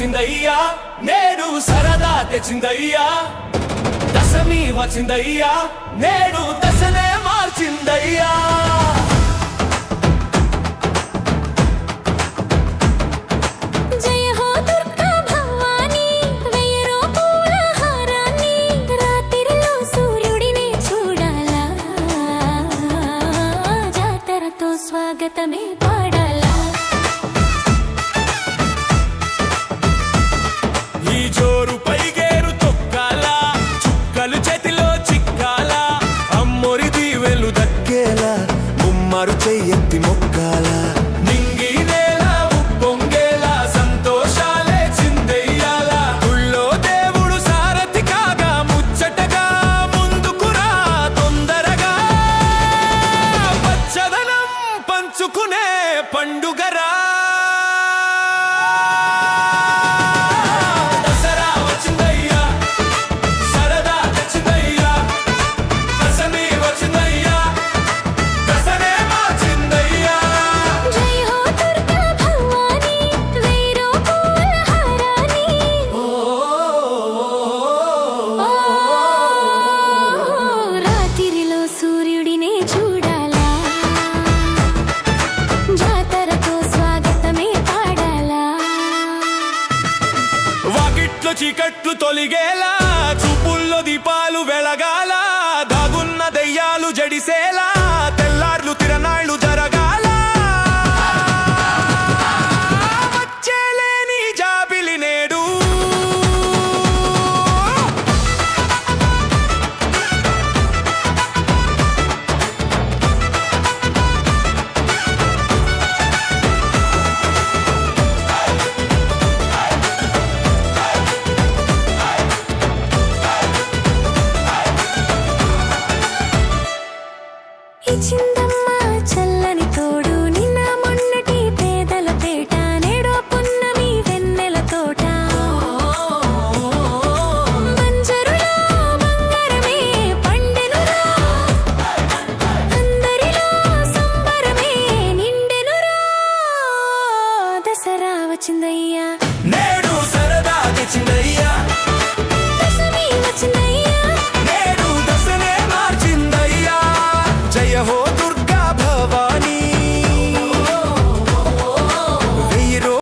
వచ్చిందయ్యా. నేడు సరదా తెచ్చిందయ్యా. దశమి వచ్చిందయ్యా. నేడు దశనే మార్చిందయ్యా. స్వాగతమే చీకట్లు తొలిగేలా ఇచ్చిందమ్మా చల్లని